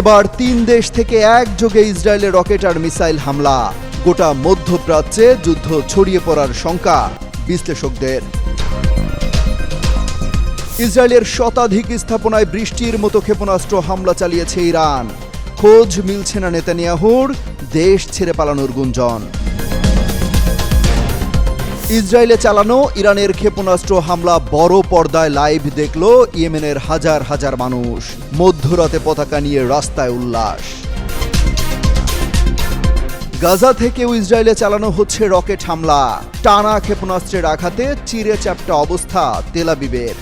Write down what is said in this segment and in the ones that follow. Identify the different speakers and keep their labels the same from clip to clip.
Speaker 1: এবার তিন দেশ থেকে একযোগে ইসরায়েলের রকেট আর মিসাইল হামলা গোটা মধ্যপ্রাচ্যে যুদ্ধ ছড়িয়ে পড়ার শঙ্কা বিশ্লেষকদের ইসরায়েলের শতাধিক স্থাপনায় বৃষ্টির মতো ক্ষেপণাস্ত্র হামলা চালিয়েছে ইরান খোঁজ মিলছে না নেতানিয়াহুর দেশ ছেড়ে পালানোর গুঞ্জন ইসরায়েলে চালানো ইরানের ক্ষেপণাস্ত্র হামলা বড় পর্দায় লাইভ দেখল ইয়েমেনের হাজার হাজার মানুষ মধ্যরাতে পতাকা নিয়ে রাস্তায় উল্লাস গাজা থেকেও ইসরায়েলে চালানো হচ্ছে রকেট হামলা টানা ক্ষেপণাস্ত্রের আঘাতে চিরে চ্যাপটা অবস্থা তেলাবিবের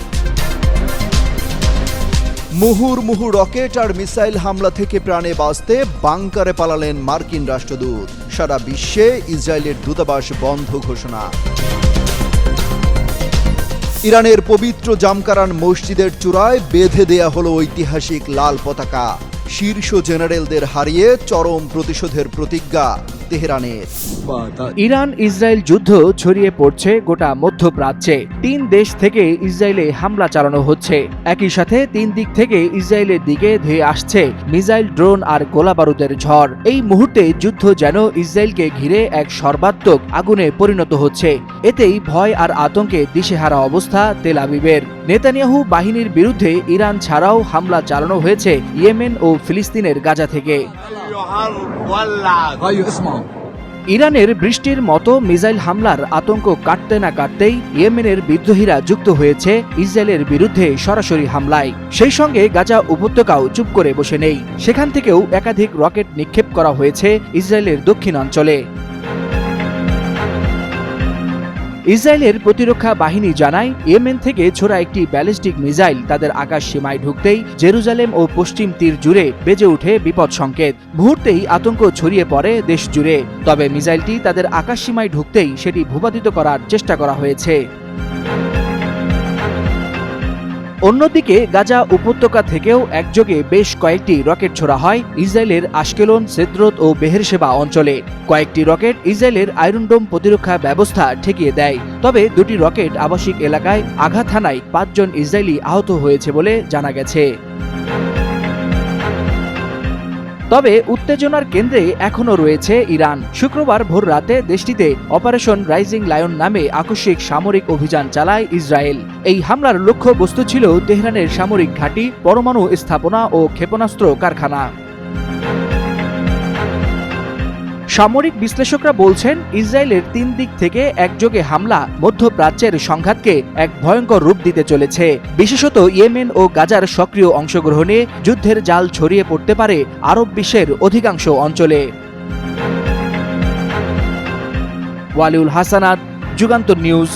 Speaker 1: মুহুর্মুহু রকেট আর মিসাইল হামলা থেকে প্রাণে বাঁচতে বাংকারে পালালেন মার্কিন রাষ্ট্রদূত সারা বিশ্বে ইসরায়েলের দূতাবাস বন্ধ ঘোষণা ইরানের পবিত্র জামকারান মসজিদের চূড়ায় বেঁধে দেয়া হল ঐতিহাসিক লাল পতাকা শীর্ষ জেনারেলদের হারিয়ে চরম প্রতিশোধের প্রতিজ্ঞা তেহরানের
Speaker 2: ইরান ইসরায়েল যুদ্ধ ছড়িয়ে পড়ছে গোটা মধ্যপ্রাচ্যে তিন দেশ থেকে ইসরায়েলে হামলা চালানো হচ্ছে একই সাথে তিন দিক থেকে ইসরায়েলের দিকে ধেয়ে আসছে মিসাইল ড্রোন আর গোলাবারুদের ঝড় এই মুহূর্তে যুদ্ধ যেন ইসরায়েলকে ঘিরে এক সর্বাত্মক আগুনে পরিণত হচ্ছে এতেই ভয় আর আতঙ্কে দিশেহারা অবস্থা তেল আবিবের নেতানিয়াহু বাহিনীর বিরুদ্ধে ইরান ছাড়াও হামলা চালানো হয়েছে ইয়েমেন ও ফিলিস্তিনের গাজা থেকে ইরানের বৃষ্টির মতো মিসাইল হামলার আতঙ্ক কাটতে না কাটতেই ইয়েমেনের বিদ্রোহীরা যুক্ত হয়েছে ইসরায়েলের বিরুদ্ধে সরাসরি হামলায় সেই সঙ্গে গাজা উপত্যকাও চুপ করে বসে নেই সেখান থেকেও একাধিক রকেট নিক্ষেপ করা হয়েছে ইসরায়েলের দক্ষিণাঞ্চলে ইসরায়েলের প্রতিরক্ষা বাহিনী জানায় ইয়েমেন থেকে ছোড়া একটি ব্যালিস্টিক মিসাইল তাদের আকাশ সীমায় ঢুকতেই জেরুজালেম ও পশ্চিম তীর জুড়ে বেজে উঠে বিপদ সংকেত মুহূর্তেই আতঙ্ক ছড়িয়ে পড়ে দেশ জুড়ে তবে মিসাইলটি তাদের আকাশ সীমায় ঢুকতেই সেটি ভূপাতিত করার চেষ্টা করা হয়েছে অন্যদিকে গাজা উপত্যকা থেকেও একযোগে বেশ কয়েকটি রকেট ছোড়া হয় ইসরায়েলের আশকেলন সেদ্রত ও বেহের সেবা অঞ্চলে কয়েকটি রকেট ইসরায়েলের আয়রনডোম প্রতিরক্ষা ব্যবস্থা ঠেকিয়ে দেয় তবে দুটি রকেট আবাসিক এলাকায় আঘাত হানায় পাঁচজন ইসরায়েলি আহত হয়েছে বলে জানা গেছে তবে উত্তেজনার কেন্দ্রে এখনও রয়েছে ইরান শুক্রবার ভোর রাতে দেশটিতে অপারেশন রাইজিং লায়ন নামে আকস্মিক সামরিক অভিযান চালায় ইসরায়েল এই হামলার লক্ষ্যবস্তু ছিল তেহরানের সামরিক ঘাঁটি পরমাণু স্থাপনা ও ক্ষেপণাস্ত্র কারখানা সামরিক বিশ্লেষকরা বলছেন ইসরায়েলের তিন দিক থেকে একযোগে হামলা মধ্যপ্রাচ্যের সংঘাতকে এক ভয়ঙ্কর রূপ দিতে চলেছে বিশেষত ইয়েমেন ও গাজার সক্রিয় অংশগ্রহণে যুদ্ধের জাল ছড়িয়ে পড়তে পারে আরব বিশ্বের অধিকাংশ অঞ্চলে ওয়ালিউল হাসানাত যুগান্তর নিউজ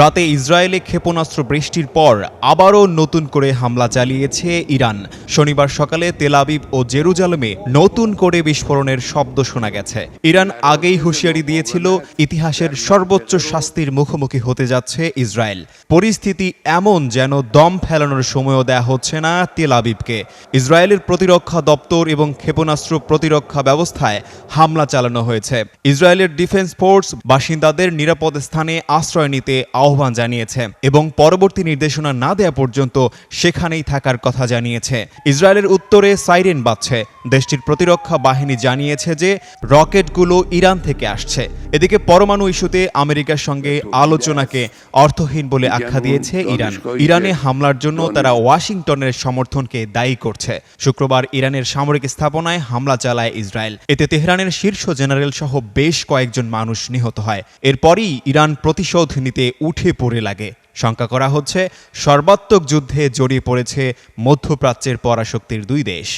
Speaker 3: রাতে ইসরায়েলে ক্ষেপণাস্ত্র বৃষ্টির পর আবারও নতুন করে হামলা চালিয়েছে ইরান শনিবার সকালে তেলাবিব ও জেরুজালমে নতুন করে বিস্ফোরণের শব্দ শোনা গেছে ইরান আগেই হুঁশিয়ারি দিয়েছিল ইতিহাসের সর্বোচ্চ শাস্তির মুখোমুখি হতে যাচ্ছে ইসরায়েল পরিস্থিতি এমন যেন দম ফেলানোর সময়ও দেয়া হচ্ছে না তেলাবিবকে ইসরায়েলের প্রতিরক্ষা দপ্তর এবং ক্ষেপণাস্ত্র প্রতিরক্ষা ব্যবস্থায় হামলা চালানো হয়েছে ইসরায়েলের ডিফেন্স ফোর্স বাসিন্দাদের নিরাপদ স্থানে আশ্রয় নিতে আহ্বান জানিয়েছে এবং পরবর্তী নির্দেশনা না দেয়া পর্যন্ত সেখানেই থাকার কথা জানিয়েছে ইসরায়েলের উত্তরে সাইরেন বাজছে দেশটির প্রতিরক্ষা বাহিনী জানিয়েছে যে রকেটগুলো ইরান থেকে আসছে এদিকে পরমাণু ইস্যুতে আমেরিকার সঙ্গে আলোচনাকে অর্থহীন বলে আখ্যা দিয়েছে ইরান ইরানে হামলার জন্য তারা ওয়াশিংটনের সমর্থনকে দায়ী করছে শুক্রবার ইরানের সামরিক স্থাপনায় হামলা চালায় ইসরায়েল এতে তেহরানের শীর্ষ জেনারেল সহ বেশ কয়েকজন মানুষ নিহত হয় এরপরই ইরান প্রতিশোধ নিতে উঠে উঠে পড়ে লাগে শঙ্কা করা হচ্ছে সর্বাত্মক যুদ্ধে জড়িয়ে পড়েছে মধ্যপ্রাচ্যের পরাশক্তির দুই দেশ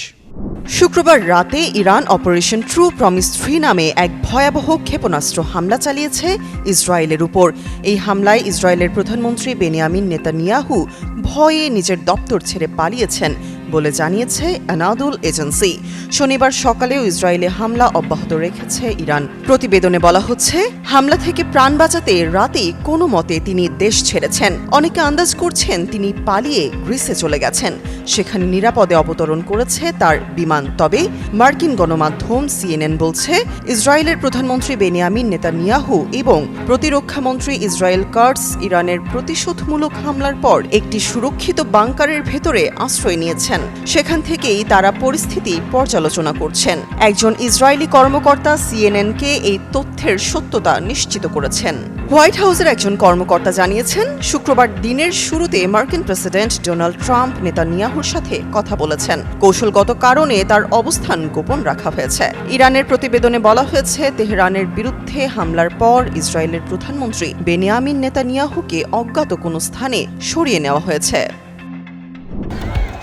Speaker 4: শুক্রবার রাতে Iran operation true promise three নামে এক ভয়াবহ ক্ষেপণাস্ত্র হামলা চালিয়েছে ইসরায়েলের উপর এই হামলায় ইসরায়েলের প্রধানমন্ত্রী বেনিয়ামিন নেতানিয়াহু ভয়ে নিজের দপ্তর ছেড়ে পালিয়েছেন বলে জানিয়েছে অ্যানাদুল এজেন্সি শনিবার সকালেও ইসরায়েলে হামলা অব্যাহত রেখেছে ইরান প্রতিবেদনে বলা হচ্ছে হামলা থেকে প্রাণ বাঁচাতে রাতেই কোনো মতে তিনি দেশ ছেড়েছেন অনেকে আন্দাজ করছেন তিনি পালিয়ে গ্রিসে চলে গেছেন সেখানে নিরাপদে অবতরণ করেছে তার বিমান তবে মার্কিন গণমাধ্যম সিএনএন বলছে ইসরায়েলের প্রধানমন্ত্রী বেনিয়ামিন নেতানিয়াহু এবং প্রতিরক্ষামন্ত্রী ইসরায়েল কার্টস ইরানের প্রতিশোধমূলক হামলার পর একটি সুরক্ষিত বাংকারের ভেতরে আশ্রয় নিয়েছেন করেছেন সেখান থেকেই তারা পরিস্থিতি পর্যালোচনা করছেন একজন ইসরায়েলি কর্মকর্তা সিএনএনকে এই তথ্যের সত্যতা নিশ্চিত করেছেন হোয়াইট হাউসের একজন কর্মকর্তা জানিয়েছেন শুক্রবার দিনের শুরুতে মার্কিন প্রেসিডেন্ট ডোনাল্ড ট্রাম্প নেতানিয়াহুর সাথে কথা বলেছেন কৌশলগত কারণে তার অবস্থান গোপন রাখা হয়েছে ইরানের প্রতিবেদনে বলা হয়েছে তেহরানের বিরুদ্ধে হামলার পর ইসরায়েলের প্রধানমন্ত্রী বেনিয়ামিন নেতানিয়াহুকে অজ্ঞাত কোনো স্থানে সরিয়ে নেওয়া হয়েছে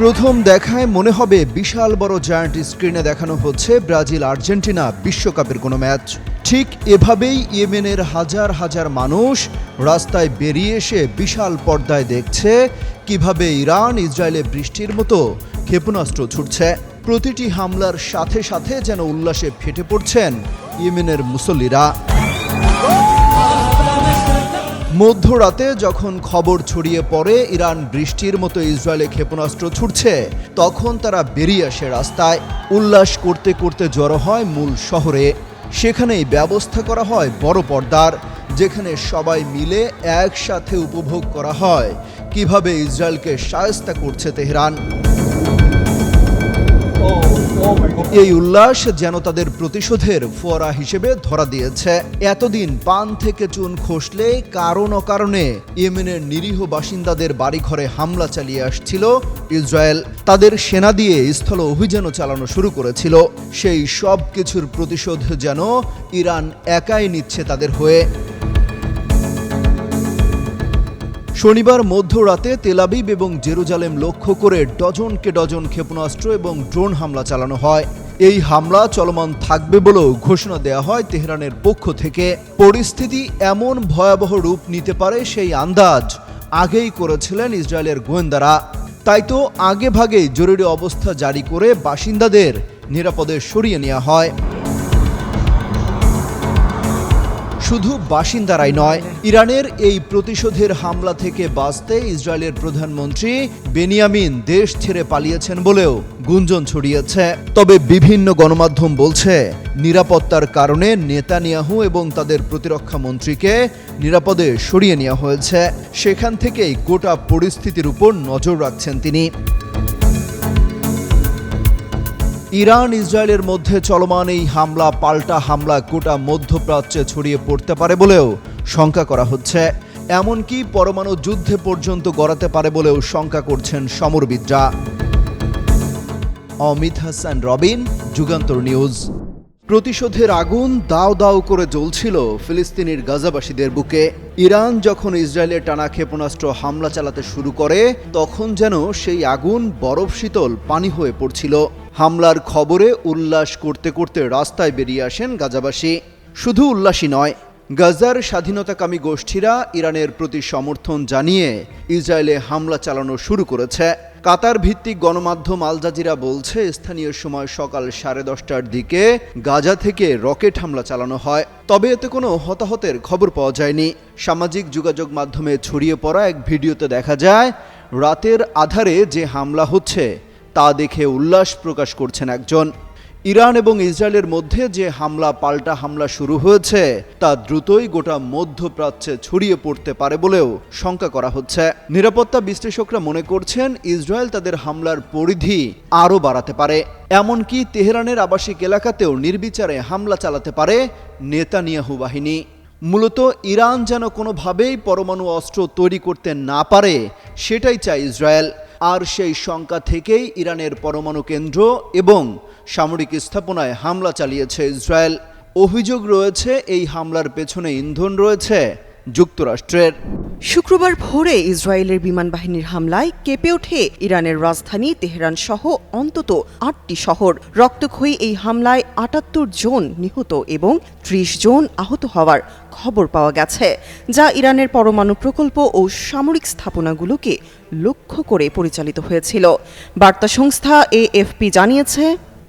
Speaker 5: প্রথম দেখায় মনে হবে বিশাল বড় জায়ান্ট স্ক্রিনে দেখানো হচ্ছে ব্রাজিল আর্জেন্টিনা বিশ্বকাপের কোনো ম্যাচ ঠিক এভাবেই ইয়েমেনের হাজার হাজার মানুষ রাস্তায় বেরিয়ে এসে বিশাল পর্দায় দেখছে কিভাবে ইরান ইসরায়েলে বৃষ্টির মতো ক্ষেপণাস্ত্র ছুটছে প্রতিটি হামলার সাথে সাথে যেন উল্লাসে ফেটে পড়ছেন ইয়েমেনের মুসল্লিরা মধ্যরাতে যখন খবর ছড়িয়ে পড়ে ইরান বৃষ্টির মতো ইসরায়েলে ক্ষেপণাস্ত্র ছুটছে তখন তারা বেরিয়ে আসে রাস্তায় উল্লাস করতে করতে জড়ো হয় মূল শহরে সেখানেই ব্যবস্থা করা হয় বড় পর্দার যেখানে সবাই মিলে একসাথে উপভোগ করা হয় কিভাবে ইসরায়েলকে সায়স্তা করছে তেহরান এই উল্লাস যেন তাদের প্রতিশোধের ফোয়ারা হিসেবে ধরা দিয়েছে এতদিন পান থেকে চুন খসলে কারণ অকারণে ইয়েমেনের নিরীহ বাসিন্দাদের বাড়িঘরে হামলা চালিয়ে আসছিল ইসরায়েল তাদের সেনা দিয়ে স্থল অভিযানও চালানো শুরু করেছিল সেই সব কিছুর প্রতিশোধ যেন ইরান একাই নিচ্ছে তাদের হয়ে শনিবার মধ্যরাতে তেলাবিব এবং জেরুজালেম লক্ষ্য করে ডজনকে ডজন ক্ষেপণাস্ত্র এবং ড্রোন হামলা চালানো হয় এই হামলা চলমান থাকবে বলেও ঘোষণা দেয়া হয় তেহরানের পক্ষ থেকে পরিস্থিতি এমন ভয়াবহ রূপ নিতে পারে সেই আন্দাজ আগেই করেছিলেন ইসরায়েলের গোয়েন্দারা তাই তো আগেভাগেই জরুরি অবস্থা জারি করে বাসিন্দাদের নিরাপদে সরিয়ে নেওয়া হয় শুধু বাসিন্দারাই নয় ইরানের এই প্রতিশোধের হামলা থেকে বাঁচতে ইসরায়েলের প্রধানমন্ত্রী বেনিয়ামিন দেশ ছেড়ে পালিয়েছেন বলেও গুঞ্জন ছড়িয়েছে তবে বিভিন্ন গণমাধ্যম বলছে নিরাপত্তার কারণে নেতানিয়াহু এবং তাদের প্রতিরক্ষা মন্ত্রীকে নিরাপদে সরিয়ে নেওয়া হয়েছে সেখান থেকেই গোটা পরিস্থিতির উপর নজর রাখছেন তিনি ইরান ইসরায়েলের মধ্যে চলমান এই হামলা পাল্টা হামলা গোটা মধ্যপ্রাচ্যে ছড়িয়ে পড়তে পারে বলেও শঙ্কা করা হচ্ছে এমনকি পরমাণু যুদ্ধে পর্যন্ত গড়াতে পারে বলেও শঙ্কা করছেন সমরবিদরা অমিত হাসান রবিন যুগান্তর নিউজ প্রতিশোধের আগুন দাও দাও করে জ্বলছিল ফিলিস্তিনির গাজাবাসীদের বুকে ইরান যখন ইসরায়েলের টানা ক্ষেপণাস্ত্র হামলা চালাতে শুরু করে তখন যেন সেই আগুন বরফ শীতল পানি হয়ে পড়ছিল হামলার খবরে উল্লাস করতে করতে রাস্তায় বেরিয়ে আসেন গাজাবাসী শুধু উল্লাসই নয় গাজার স্বাধীনতাকামী গোষ্ঠীরা ইরানের প্রতি সমর্থন জানিয়ে ইসরায়েলে হামলা চালানো শুরু করেছে কাতার ভিত্তিক গণমাধ্যম আলজাজিরা বলছে স্থানীয় সময় সকাল সাড়ে দশটার দিকে গাজা থেকে রকেট হামলা চালানো হয় তবে এতে কোনো হতাহতের খবর পাওয়া যায়নি সামাজিক যোগাযোগ মাধ্যমে ছড়িয়ে পড়া এক ভিডিওতে দেখা যায় রাতের আধারে যে হামলা হচ্ছে তা দেখে উল্লাস প্রকাশ করছেন একজন ইরান এবং ইসরায়েলের মধ্যে যে হামলা পাল্টা হামলা শুরু হয়েছে তা দ্রুতই গোটা মধ্যপ্রাচ্যে ছড়িয়ে পড়তে পারে বলেও শঙ্কা করা হচ্ছে নিরাপত্তা বিশ্লেষকরা মনে করছেন ইসরায়েল তাদের হামলার পরিধি আরও বাড়াতে পারে এমনকি তেহরানের আবাসিক এলাকাতেও নির্বিচারে হামলা চালাতে পারে নেতানিয়াহু বাহিনী মূলত ইরান যেন কোনোভাবেই পরমাণু অস্ত্র তৈরি করতে না পারে সেটাই চায় ইসরায়েল আর সেই শঙ্কা থেকেই ইরানের পরমাণু কেন্দ্র এবং সামরিক স্থাপনায় হামলা চালিয়েছে ইসরায়েল অভিযোগ রয়েছে এই হামলার পেছনে ইন্ধন রয়েছে যুক্তরাষ্ট্রের
Speaker 6: শুক্রবার ভোরে ইসরায়েলের বিমান বাহিনীর হামলায় কেঁপে ওঠে ইরানের রাজধানী তেহরান সহ অন্তত আটটি শহর রক্তক্ষয়ী এই হামলায় আটাত্তর জন নিহত এবং ত্রিশ জন আহত হওয়ার খবর পাওয়া গেছে যা ইরানের পরমাণু প্রকল্প ও সামরিক স্থাপনাগুলোকে লক্ষ্য করে পরিচালিত হয়েছিল বার্তা সংস্থা এএফপি জানিয়েছে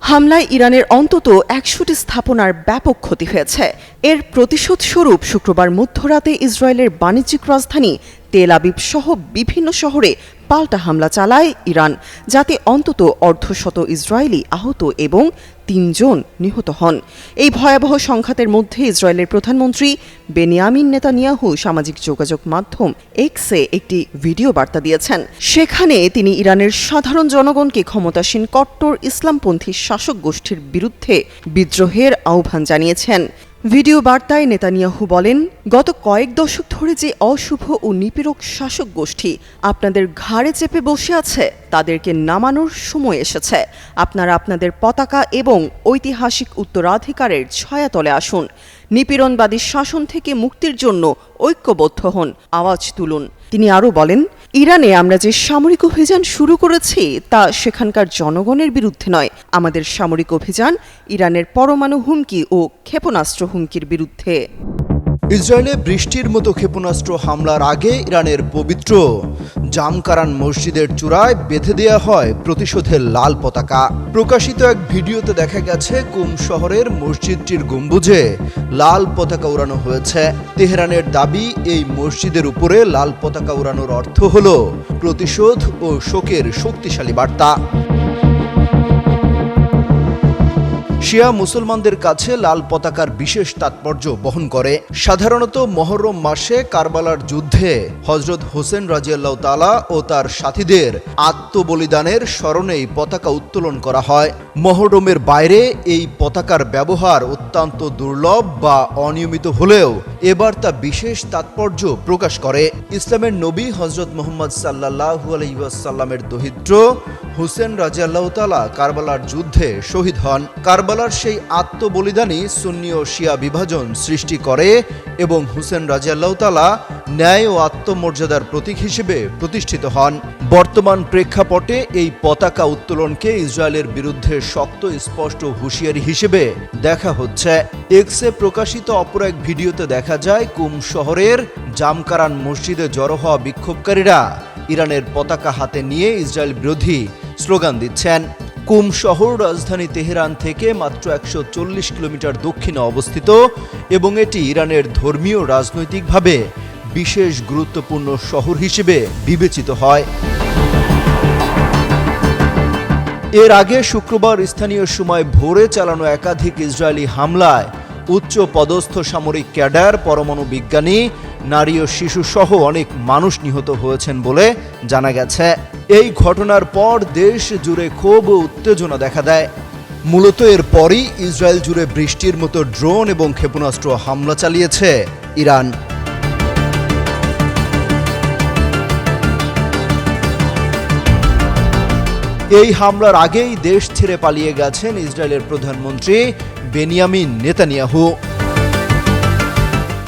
Speaker 6: হামলায় ইরানের অন্তত একশোটি স্থাপনার ব্যাপক ক্ষতি হয়েছে এর প্রতিশোধ স্বরূপ শুক্রবার মধ্যরাতে ইসরায়েলের বাণিজ্যিক রাজধানী তেল আবিব সহ বিভিন্ন শহরে পাল্টা হামলা চালায় ইরান যাতে অন্তত অর্ধশত ইসরায়েলি আহত এবং তিনজন নিহত হন এই ভয়াবহ সংঘাতের মধ্যে ইসরায়েলের প্রধানমন্ত্রী বেনিয়ামিন নেতানিয়াহু সামাজিক যোগাযোগ মাধ্যম এক্সে একটি ভিডিও বার্তা দিয়েছেন সেখানে তিনি ইরানের সাধারণ জনগণকে ক্ষমতাসীন কট্টর ইসলামপন্থী শাসক গোষ্ঠীর বিরুদ্ধে বিদ্রোহের আহ্বান জানিয়েছেন ভিডিও বার্তায় নেতানিয়াহু বলেন গত কয়েক দশক ধরে যে অশুভ ও নিপীড়ক শাসক গোষ্ঠী আপনাদের ঘাড়ে চেপে বসে আছে তাদেরকে নামানোর সময় এসেছে আপনারা আপনাদের পতাকা এবং ঐতিহাসিক উত্তরাধিকারের ছায়াতলে আসুন নিপীড়নবাদী শাসন থেকে মুক্তির জন্য ঐক্যবদ্ধ হন আওয়াজ তুলুন তিনি আরও বলেন ইরানে আমরা যে সামরিক অভিযান শুরু করেছি তা সেখানকার জনগণের বিরুদ্ধে নয় আমাদের সামরিক অভিযান ইরানের পরমাণু হুমকি ও ক্ষেপণাস্ত্র হুমকির বিরুদ্ধে
Speaker 7: ইসরায়েলে বৃষ্টির মতো ক্ষেপণাস্ত্র হামলার আগে ইরানের পবিত্র জামকারান মসজিদের চূড়ায় বেঁধে দেওয়া হয় প্রতিশোধের লাল পতাকা প্রকাশিত এক ভিডিওতে দেখা গেছে কুম শহরের মসজিদটির গম্বুজে লাল পতাকা উড়ানো হয়েছে তেহরানের দাবি এই মসজিদের উপরে লাল পতাকা উড়ানোর অর্থ হল প্রতিশোধ ও শোকের শক্তিশালী বার্তা শিয়া মুসলমানদের কাছে লাল পতাকার বিশেষ তাৎপর্য বহন করে সাধারণত মহরম মাসে কারবালার যুদ্ধে হজরত হোসেন রাজিয়াল্লাহ তালা ও তার সাথীদের আত্মবলিদানের স্মরণেই পতাকা উত্তোলন করা হয় মহরমের বাইরে এই পতাকার ব্যবহার অত্যন্ত দুর্লভ বা অনিয়মিত হলেও এবার তা বিশেষ তাৎপর্য প্রকাশ করে ইসলামের নবী হজরত মোহাম্মদ সাল্লাহু আলহিবাসাল্লামের দহিত্র হুসেন রাজিয়াল্লাহ তালা কারবালার যুদ্ধে শহীদ হন কারবাল কারবালার সেই আত্মবলিদানই সুন্নি ও শিয়া বিভাজন সৃষ্টি করে এবং হুসেন রাজিয়াল্লাহতালা ন্যায় ও আত্মমর্যাদার প্রতীক হিসেবে প্রতিষ্ঠিত হন বর্তমান প্রেক্ষাপটে এই পতাকা উত্তোলনকে ইসরায়েলের বিরুদ্ধে শক্ত স্পষ্ট হুঁশিয়ারি হিসেবে দেখা হচ্ছে এক্সে প্রকাশিত অপর এক ভিডিওতে দেখা যায় কুম শহরের জামকারান মসজিদে জড়ো হওয়া বিক্ষোভকারীরা ইরানের পতাকা হাতে নিয়ে ইসরায়েল বিরোধী স্লোগান দিচ্ছেন কুম শহর রাজধানী তেহরান থেকে মাত্র একশো কিলোমিটার দক্ষিণে অবস্থিত এবং এটি ইরানের ধর্মীয় রাজনৈতিকভাবে বিশেষ গুরুত্বপূর্ণ শহর হিসেবে বিবেচিত হয় এর আগে শুক্রবার স্থানীয় সময় ভোরে চালানো একাধিক ইসরায়েলি হামলায় উচ্চ পদস্থ সামরিক ক্যাডার পরমাণু বিজ্ঞানী নারী ও শিশুসহ অনেক মানুষ নিহত হয়েছেন বলে জানা গেছে এই ঘটনার পর দেশ জুড়ে ক্ষোভ ও উত্তেজনা দেখা দেয় মূলত এরপরই ইসরায়েল জুড়ে বৃষ্টির মতো ড্রোন এবং ক্ষেপণাস্ত্র হামলা চালিয়েছে ইরান এই হামলার আগেই দেশ ছেড়ে পালিয়ে গেছেন ইসরায়েলের প্রধানমন্ত্রী বেনিয়ামিন নেতানিয়াহু